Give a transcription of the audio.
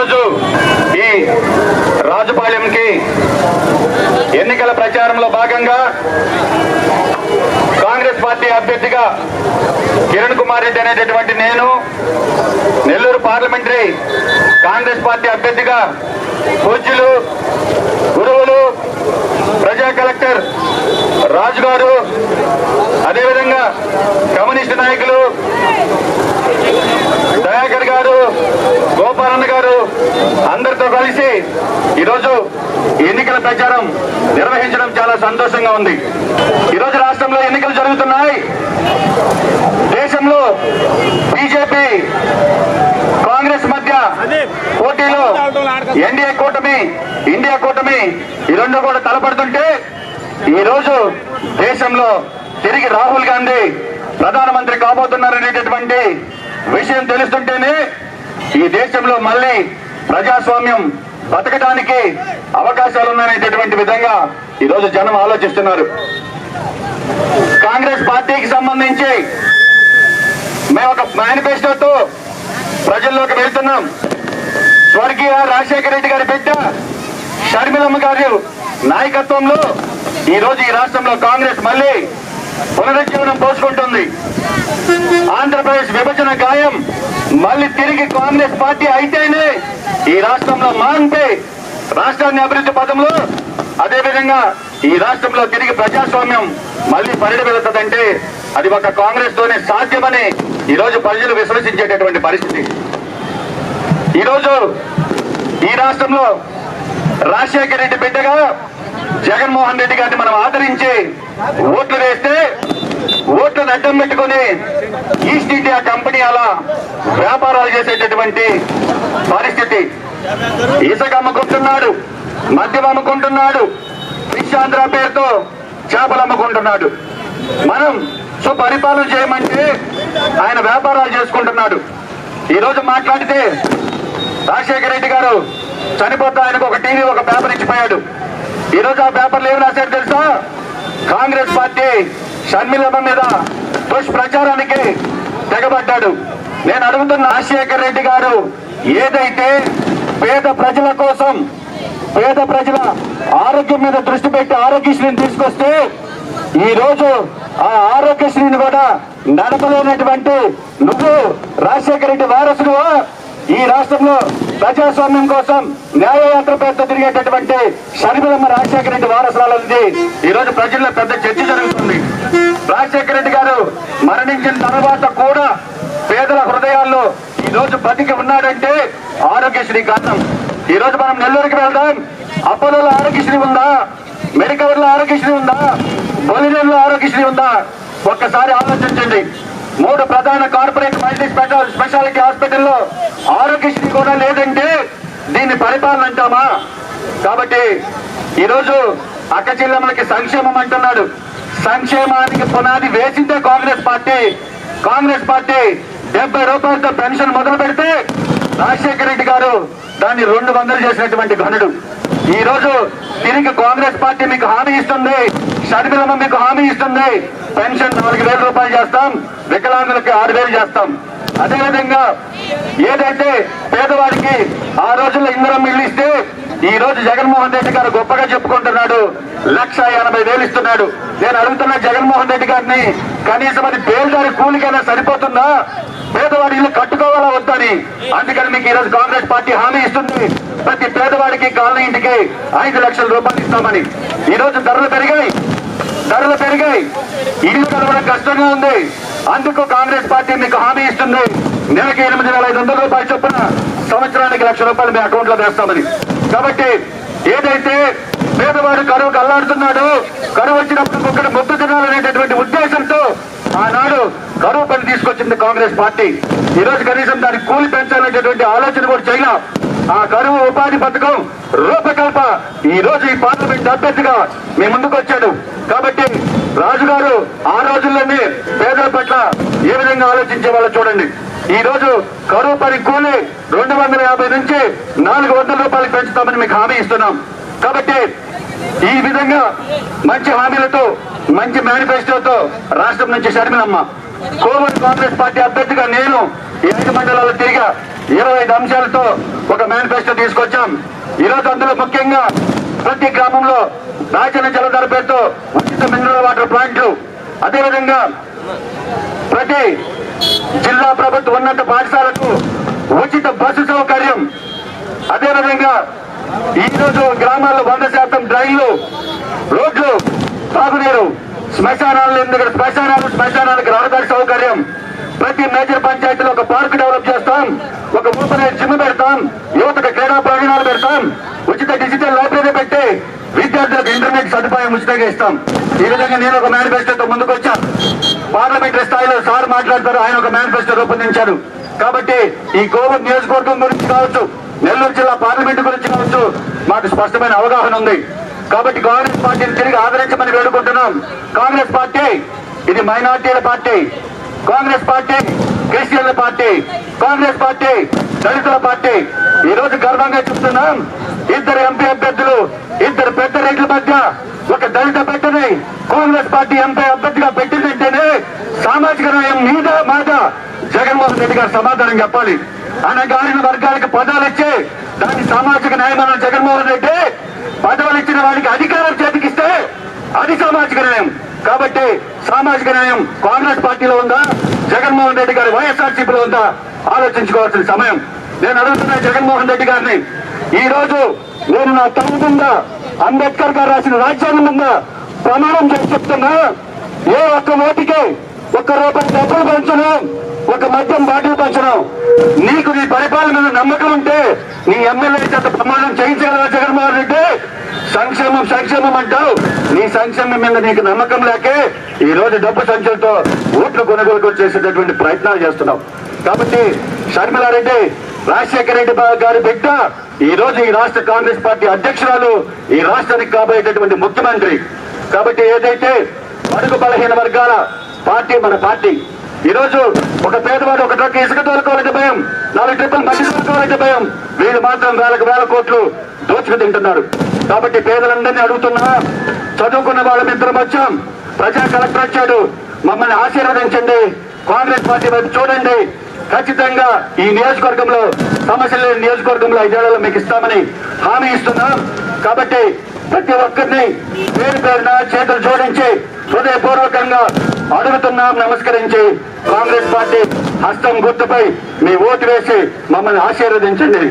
ఈరోజు ఈ రాజుపాలెంకి ఎన్నికల ప్రచారంలో భాగంగా కాంగ్రెస్ పార్టీ అభ్యర్థిగా కిరణ్ కుమార్ రెడ్డి అనేటటువంటి నేను నెల్లూరు పార్లమెంటరీ కాంగ్రెస్ పార్టీ అభ్యర్థిగా పూజ్యులు గురువులు ప్రజా కలెక్టర్ రాజు గారు అదేవిధంగా కమ్యూనిస్టు నాయకులు ఈరోజు ఎన్నికల ప్రచారం నిర్వహించడం చాలా సంతోషంగా ఉంది. ఈరోజు రాష్ట్రంలో ఎన్నికలు జరుగుతున్నాయి. దేశంలో బీజేపీ కాంగ్రెస్ మధ్య పోటీలో ఎన్డీఏ కూటమి ఇండియా కూటమి ఈ రెండు కూడా తలపడుతుంటే ఈ రోజు దేశంలో తిరిగి రాహుల్ గాంధీ ప్రధానమంత్రి కాబోతున్నారనేటటువంటి విషయం తెలుస్తుంటేనే ఈ దేశంలో మళ్ళీ ప్రజాస్వామ్యం బతకడానికి అవకాశాలు ఉన్నాయనేటటువంటి విధంగా ఈరోజు జనం ఆలోచిస్తున్నారు. కాంగ్రెస్ పార్టీకి సంబంధించి మేము ఒక మేనిఫెస్టోతో ప్రజల్లోకి వెళ్తున్నాం. స్వర్గీయ రాజశేఖర రెడ్డి గారి బిడ్డ షర్మిలమ్మ గారి నాయకత్వంలో ఈరోజు ఈ రాష్ట్రంలో కాంగ్రెస్ మళ్ళీ పునరుజ్జీవనం పోసుకుంటుంది. ఆంధ్రప్రదేశ్ విభజన గాయం మళ్ళీ తిరిగి కాంగ్రెస్ పార్టీ అయితేనే ఈ రాష్ట్రంలో మాంటే రాష్ట్రాన్ని అభివృద్ధి పదంలో అదేవిధంగా ఈ రాష్ట్రంలో తిరిగి ప్రజాస్వామ్యం మళ్ళీ పరిడవెళ్తుందంటే అది ఒక కాంగ్రెస్ తోనే సాధ్యమని ఈ రోజు ప్రజలు విశ్వసించేటటువంటి పరిస్థితి. ఈరోజు ఈ రాష్ట్రంలో రాజశేఖర రెడ్డి బిడ్డగా జగన్మోహన్ రెడ్డి గారిని మనం ఆదరించి ఓట్లు వేస్తే ఓట్లను అడ్డం పెట్టుకుని ఈస్ట్ ఇండియా కంపెనీ అలా వ్యాపారాలు చేసేటటువంటి పరిస్థితి. ఇసుక అమ్ముకుంటున్నాడు మద్యం అమ్ముకుంటున్నాడు విశాంధ్ర పేరుతో చేపలు అమ్ముకుంటున్నాడు. మనం సుపరిపాలన చేయమంటే ఆయన వ్యాపారాలు చేసుకుంటున్నాడు. ఈరోజు మాట్లాడితే రాజశేఖర రెడ్డి గారు చనిపోతే ఆయనకు ఒక టీవీ ఒక పేపర్ ఇచ్చిపోయాడు. ఈరోజు ఆ పేపర్లు ఏమి రాశారు తెలుసా? కాంగ్రెస్ పార్టీ షర్మిలమ్మ మీద దుష్ప్రచారానికి తెగబడ్డాడు. నేను అడుగుతున్న రాజశేఖర రెడ్డి గారు ఏదైతే పేద ప్రజల కోసం పేద ప్రజల ఆరోగ్యం మీద దృష్టి పెట్టి ఆరోగ్యశ్రీని తీసుకొస్తే ఈ రోజు ఆ ఆరోగ్యశ్రీని కూడా నడపలేనటువంటి నువ్వు రాజశేఖర రెడ్డి వారసుడువా? ఈ రాష్ట్రంలో ప్రజాస్వామ్యం కోసం న్యాయయాత్ర పేరుతో తిరిగేటటువంటి షర్మిలమ్మ రాజశేఖర రెడ్డి వారసురాలది ఈ రోజు ప్రజల్లో పెద్ద చర్చ జరుగుతుంది. రాజశేఖర రెడ్డి గారు మరణించిన తర్వాత కూడా పేదల హృదయాల్లో ఈ రోజు బతికి ఉన్నాడంటే ఆరోగ్యశ్రీ కారణం. ఈ రోజు మనం నెల్లూరుకి వెళ్దాం. అపోలోలో ఆరోగ్యశ్రీ ఉందా? మెడికవర్లో ఆరోగ్యశ్రీ ఉందా? బొలినేరులో ఆరోగ్యశ్రీ ఉందా? ఒక్కసారి ఆలోచించండి. మూడు ప్రధాన కార్పొరేట్ మల్టీ స్పెషాల్ స్పెషాలిటీ హాస్పిటల్లో ఆరోగ్యశ్రీ కూడా లేదంటే దీన్ని పరిపాలన అంటామా? కాబట్టి ఈరోజు అక్క చెల్లెమ్మలకి సంక్షేమం అంటున్నాడు. సంక్షేమానికి పునాది వేసిందే కాంగ్రెస్ పార్టీ. కాంగ్రెస్ పార్టీ డెబ్బై రూపాయలతో పెన్షన్ మొదలు పెడితే రాజశేఖర రెడ్డి గారు దాన్ని రెండు వందలు చేసినటువంటి ఘనుడు. ఈ రోజు తిరిగి కాంగ్రెస్ పార్టీ మీకు హామీ ఇస్తుంది. షర్మిలమ్మ మీకు హామీ ఇస్తుంది. పెన్షన్ నాలుగు వేల రూపాయలు చేస్తాం. వికలాంగులకి ఆరు వేలు చేస్తాం. అదేవిధంగా ఏదైతే పేదవాడికి ఆ రోజుల్లో ఇంధనం ఇల్లు ఇస్తే ఈ రోజు జగన్మోహన్ రెడ్డి గారు గొప్పగా చెప్పుకుంటున్నాడు. లక్ష ఎనభై వేలు ఇస్తున్నాడు. నేను అడుగుతున్న జగన్మోహన్ రెడ్డి గారిని కనీసం అది పేదవారి కూలికైనా సరిపోతుందా? పేదవాడి ఇల్లు కట్టుకోవాలా వద్దని? అందుకని మీకు ఈ రోజు కాంగ్రెస్ పార్టీ హామీ ఇస్తుంది. ప్రతి పేదవాడికి కాలనీ ఇంటికి ఐదు లక్షల రూపాయలు ఇస్తామని. ఈ రోజు ధరలు పెరిగాయి. ధరలు పెరిగాయి. ఇల్లు కలవడం కష్టంగా ఉంది. అందుకు కాంగ్రెస్ పార్టీ మీకు హామీ ఇస్తుంది. నెలకి ఎనిమిది వేల ఐదు వందల రూపాయలు చొప్పున సంవత్సరానికి లక్ష రూపాయలు మీ అకౌంట్లో వేస్తామని. కాబట్టి ఏదైతే పేదవాడు కరువుకు అల్లాడుతున్నాడు కరువు వచ్చినప్పుడు ఒక్కడ ముద్దు తినాలనేటటువంటి ఉద్దేశం తీసుకొచ్చింది కాంగ్రెస్ పార్టీ. ఈ రోజు కనీసం దాని కూలి పెంచాలనేటటువంటి ఆలోచన కూడా చేయలే. ఆ కరువు ఉపాధి పథకం రూపకల్ప ఈ రోజు ఈ పార్లమెంట్ అభ్యర్థిగా మీ ముందుకు వచ్చాడు. కాబట్టి రాజుగారు ఆ రోజుల్లోనే పేదల పట్ల ఏ విధంగా ఆలోచించే వాళ్ళు చూడండి. ఈ రోజు కరువు పని కూలి రెండు వందల యాభై నుంచి నాలుగు వందల రూపాయలు పెంచుతామని మీకు హామీ ఇస్తున్నాం. కాబట్టి ఈ విధంగా మంచి హామీలతో మంచి మేనిఫెస్టోతో రాష్ట్రం నుంచి షర్మిలమ్మ. కోమూరు కాంగ్రెస్ పార్టీ అభ్యర్థిగా నేను ఈ ఐదు మండలాలు తిరిగా ఇరవై ఐదు అంశాలతో ఒక మేనిఫెస్టో తీసుకొచ్చాం. ఈ రోజు అందులో ముఖ్యంగా ప్రతి గ్రామంలో రాజన జలధార పేరుతో ఉచిత మినరల్ వాటర్ ప్లాంట్లు అదేవిధంగా ప్రతి జిల్లా ప్రభుత్వ ఉన్నత పాఠశాలకు ఉచిత బస్సు సౌకర్యం అదేవిధంగా ఈరోజు గ్రామాల్లో వంద శాతం డ్రైన్లు రోడ్లు తాగునీరు శ్మశానాలు ఎందుకంటే శ్మశానాలు శ్మశానాలకు రహదారి సౌకర్యం. ప్రతి మేజర్ పంచాయతీలో ఒక పార్క్ డెవలప్ చేస్తాం. ఒక ఓపెన్ జిమ్ పెడతాం. యువతకు క్రీడా ప్రయోజనాలు పెడతాం. ఉచిత డిజిటల్ లైబ్రరీ పెట్టి విద్యార్థులకు ఇంటర్నెట్ సదుపాయం ఉచితంగా ఇస్తాం. ఈ విధంగా నేను ఒక మేనిఫెస్టోతో ముందుకు వచ్చాను పార్లమెంటరీ స్థాయిలో సార్ మాట్లాడతారు. ఆయన ఒక మేనిఫెస్టో రూపొందించారు. కాబట్టి ఈ కోవిడ్ నియోజకవర్గం గురించి కావచ్చు నెల్లూరు జిల్లా పార్లమెంట్ గురించి కావచ్చు మాకు స్పష్టమైన అవగాహన ఉంది. కాబట్టి కాంగ్రెస్ పార్టీని తిరిగి ఆదరించమని వేడుకుంటున్నాం. కాంగ్రెస్ పార్టీ ఇది మైనార్టీల పార్టీ. కాంగ్రెస్ పార్టీ క్రిస్టియన్ల పార్టీ. కాంగ్రెస్ పార్టీ దళితుల పార్టీ. ఈ రోజు గర్వంగా చెప్తున్నాం ఇద్దరు ఎంపీ అభ్యర్థులు ఇద్దరు పెద్ద రేట్ల మధ్య ఒక దళిత పెట్టని కాంగ్రెస్ పార్టీ ఎంపీ అభ్యర్థిగా పెట్టిందంటేనే సామాజిక న్యాయం మీద మాట జగన్మోహన్ రెడ్డి గారు సమాధానం చెప్పాలి. అనగారిన వర్గాలకు పదాలు ఇచ్చి దాన్ని సామాజిక న్యాయం అన్న జగన్మోహన్ రెడ్డి పదవులు ఇచ్చిన వాడికి అధికారం చేతికిస్తే అది సామాజిక న్యాయం. కాబట్టి సామాజిక న్యాయం కాంగ్రెస్ పార్టీలో ఉందా? జగన్మోహన్ రెడ్డి గారి వైఎస్ఆర్సీపీలో ఉందా? ఆలోచించుకోవాల్సిన సమయం. నేను అడుగుతున్నా జగన్మోహన్ రెడ్డి గారిని ఈ రోజు నేను నా తమ్ము అంబేద్కర్ గారు రాసిన రాజ్యాంగం ముంద ప్రమాణం చేసి చెప్తున్నా. ఏ ఒక్క ఓటికి ఒక్క రూపాయి డబ్బులు పంచను ఒక మద్యం బాటిల్ పంచను. నీకు నీ పరిపాలన నమ్మకం ఉంటే నీ ఎమ్మెల్యే చేత ప్రమాణం చేయించగలవా సంక్షేమం సంక్షేమం అంటావు. నీ సంక్షేమం మీద నీకు నమ్మకం లేకే ఈ రోజు డబ్బు సంఖ్యలతో ఓట్లు కొనుగోలుకు చేసేటటువంటి ప్రయత్నాలు చేస్తున్నావు. కాబట్టి షర్మిలారెడ్డి రాజశేఖర రెడ్డి గారి బిడ్డ ఈ రోజు ఈ రాష్ట్ర కాంగ్రెస్ పార్టీ అధ్యక్షురాలు ఈ రాష్ట్రానికి కాబోయేటటువంటి ముఖ్యమంత్రి. కాబట్టి ఏదైతే బడుగు బలహీన వర్గాల పార్టీ మన పార్టీ ఈరోజు ఒక పేదవాడు ఒక ట్రక్ ఇసుక తోలుకోవాలంటే భయం. నాలుగు ట్రిప్పులు మట్టి తోలుకోవాలంటే భయం. వీళ్ళు మాత్రం వేలకు వేల కోట్లు దోచుకు తింటున్నారు. కాబట్టి పేదలందరినీ అడుగుతున్నా చదువుకున్న వాళ్ళ ఇద్దరం వచ్చాం. ప్రజా కలెక్టర్ వచ్చాడు. మమ్మల్ని ఆశీర్వదించండి. కాంగ్రెస్ పార్టీ వైపు చూడండి. ఖచ్చితంగా ఈ నియోజకవర్గంలో సమస్యలు లేని నియోజకవర్గంలో ఐదేళ్ళలో మీకు ఇస్తామని హామీ ఇస్తున్నాం. కాబట్టి ప్రతి ఒక్కరిని పేరు పేరున చేతులు జోడించి హృదయపూర్వకంగా అడుగుతున్నాం నమస్కరించి కాంగ్రెస్ పార్టీ హస్తం గుర్తుపై మీ ఓటు వేసి మమ్మల్ని ఆశీర్వదించండి.